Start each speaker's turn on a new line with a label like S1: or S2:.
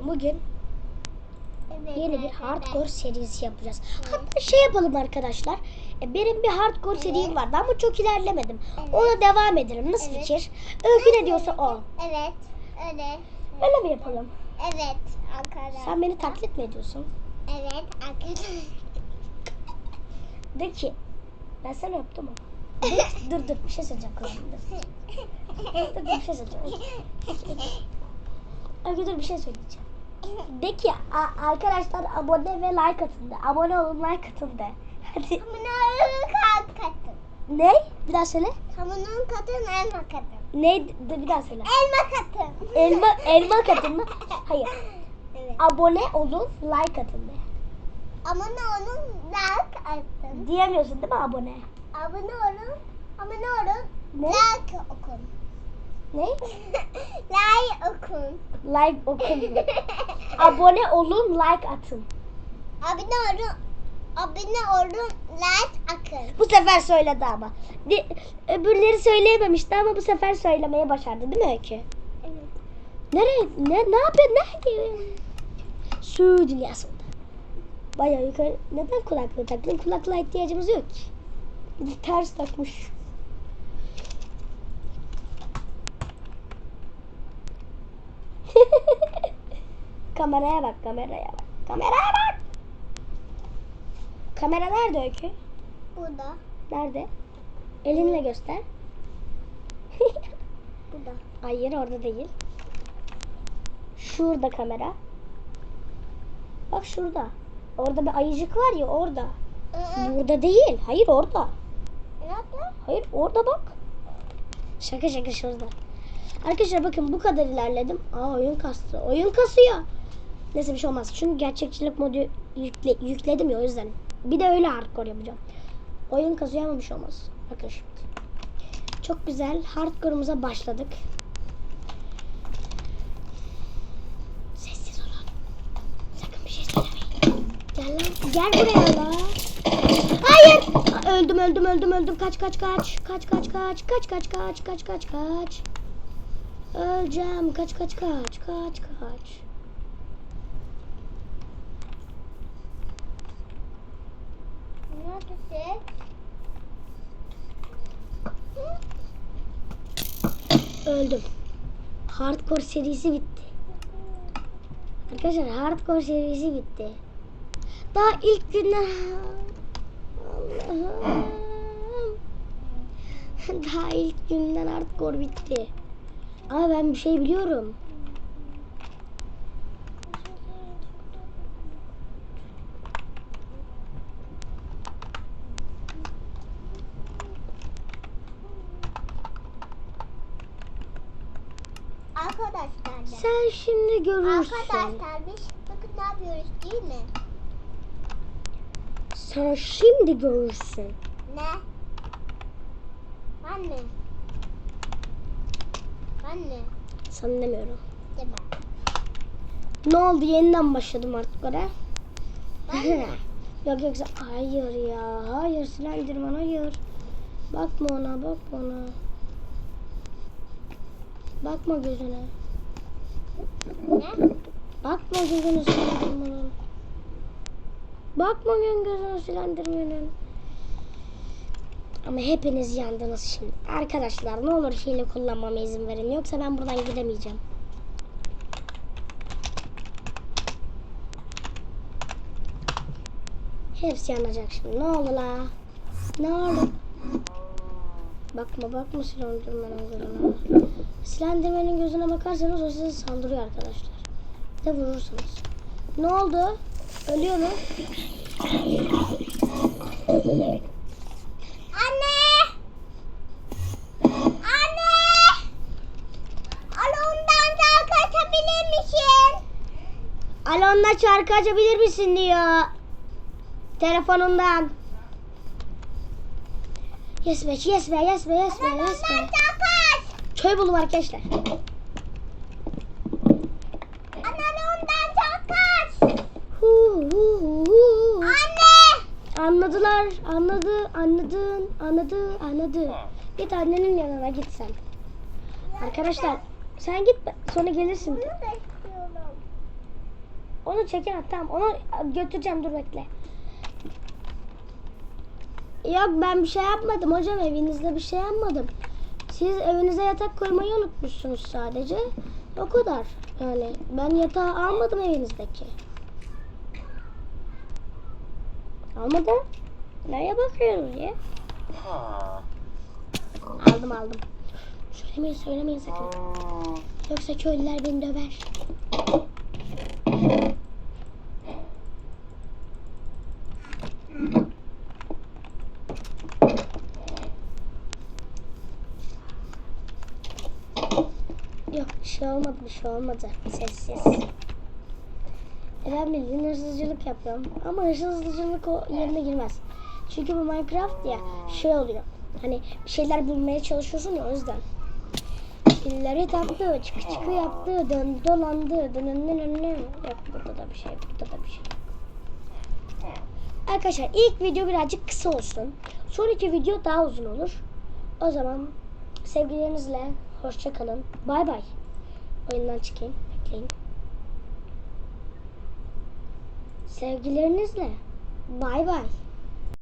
S1: Bugün
S2: Evet,
S1: yeni bir
S2: evet,
S1: hardcore serisi yapacağız. Hatta şey yapalım arkadaşlar. E, Benim bir hardcore serim vardı ama çok ilerlemedim.
S2: Evet.
S1: Ona devam edelim. Nasıl
S2: Evet.
S1: fikir? Öykü ne diyorsa o.
S2: Evet. Öyle.
S1: Öyle mi yapalım?
S2: Evet. Arkadaşlar.
S1: Sen beni taklit mi ediyorsun?
S2: Evet. Arkadaşlar.
S1: De ki ben sana yaptım ama. Dur dur bir şey söyleyeceğim kulağımda. Dur dur bir şey söyleyeceğim. Dur bir şey söyleyeceğim. De ki arkadaşlar abone ve like atın de. Abone olun like atın de. Hadi.
S2: Kamunun kat katı.
S1: Ne? Bir daha söyle.
S2: Kamunun katın elma katı.
S1: Ne? Dur bir daha söyle.
S2: Elma katı.
S1: Elma elma katın mı? Hayır.
S2: Evet.
S1: Abone olun like atın de.
S2: Ama ne onun like atın.
S1: Diyemiyorsun değil mi abone?
S2: Abone olun. Abone olun.
S1: Ne?
S2: Like okun.
S1: Ne?
S2: like okun.
S1: Like okun. abone olun like atın.
S2: Abone olun. Abone olun. Like akın.
S1: Bu sefer söyledi ama. Di- öbürleri söyleyememişti ama bu sefer söylemeyi başardı değil mi Öykü?
S2: Evet.
S1: Nereye? Ne, ne yapıyor? Nerede? Su dünyasında. Bayağı yukarı. Neden kulaklığı taktın? Kulaklığa ihtiyacımız yok ki. De Ters takmış. Kameraya bak, kameraya bak. Kameraya bak. Kamera nerede Öykü?
S2: Burada.
S1: Nerede? Elinle göster.
S2: Burada.
S1: Hayır orada değil. Şurada kamera. Bak şurada. Orada bir ayıcık var ya orada. Burada değil. Hayır orada.
S2: Nerede?
S1: Hayır orada bak. Şaka şaka şurada. Arkadaşlar bakın bu kadar ilerledim. Aa oyun kastı. Oyun kasıyor. Neyse bir şey olmaz. Çünkü gerçekçilik modu yükle, yükledim ya o yüzden. Bir de öyle hardcore yapacağım. Oyun kasıyor ama bir şey olmaz. Bakın şimdi. Çok güzel hardcore'umuza başladık. Sessiz olun. Sakın bir şey söylemeyin. Gel lan. Gel buraya lan. Hayır. Öldüm öldüm öldüm öldüm. Kaç kaç kaç. Kaç kaç kaç. Kaç kaç kaç. Kaç kaç kaç. Öleceğim. Kaç kaç kaç. Kaç kaç. Öldüm. Hardcore serisi bitti. Arkadaşlar hardcore serisi bitti. Daha ilk günden Allah'ım. Daha ilk günden hardcore bitti. Ama ben bir şey biliyorum.
S2: Arkadaşlar da.
S1: Sen şimdi görürsün.
S2: Arkadaşlar biz bakın ne yapıyoruz değil mi?
S1: Sen şimdi görürsün.
S2: Ne? Anne. Anne.
S1: Sana demiyorum.
S2: Deme.
S1: Ne oldu? Yeniden başladım artık oraya. Yok yoksa hayır ya. Hayır Slenderman hayır. Bakma ona bakma ona. Bakma gözüne.
S2: ne?
S1: Bakma gözüne Slenderman'ın. Bakma gözüne Slenderman'ın. Ama hepiniz yandınız şimdi. Arkadaşlar ne olur hile kullanmama izin verin. Yoksa ben buradan gidemeyeceğim. Hepsi yanacak şimdi. Ne oldu la? Ne oldu? Bakma bakma Slenderman'ın gözüne. Slenderman'ın gözüne bakarsanız o size saldırıyor arkadaşlar. Bir De vurursunuz. Ne oldu? Ölüyor mu?
S2: Anne! Anne! Alondan da kaçabilir misin?
S1: Alonla şarkı açabilir misin diyor. Telefonundan. Yes be, yes be, yes be, yes be, yes
S2: Alondan
S1: be.
S2: da kaç!
S1: Köy buldum arkadaşlar.
S2: Anne Alondan da kaç!
S1: Hu, hu, hu.
S2: Anne!
S1: Anladılar, anladı, anladın, anladı, anladı. Git annenin yanına git sen. Arkadaşlar sen git sonra gelirsin.
S2: Bunu da istiyorum.
S1: Onu çekemem tamam. Onu götüreceğim dur bekle. Yok ben bir şey yapmadım hocam evinizde bir şey yapmadım. Siz evinize yatak koymayı unutmuşsunuz sadece. O kadar. Yani ben yatağı almadım evinizdeki. Almadım. Nereye bakıyoruz ya? Aldım aldım. Söylemeyin söylemeyin sakın. Yoksa köylüler beni döver. Yok bir şey olmadı bir şey olmadı. Sessiz. Ben bildiğin hırsızcılık yapıyorum. Ama hırsızcılık o yerine girmez. Çünkü bu Minecraft ya şey oluyor. Hani bir şeyler bulmaya çalışıyorsun ya o yüzden. İlleri taktı, çıkı çıkı yaptı, döndü dolandı, dönünden önüne. Yok burada da bir şey, burada da bir şey. Arkadaşlar ilk video birazcık kısa olsun. Sonraki video daha uzun olur. O zaman sevgilerinizle hoşça kalın. Bay bay. Oyundan çıkayım. Bekleyin. Sevgilerinizle bay bay.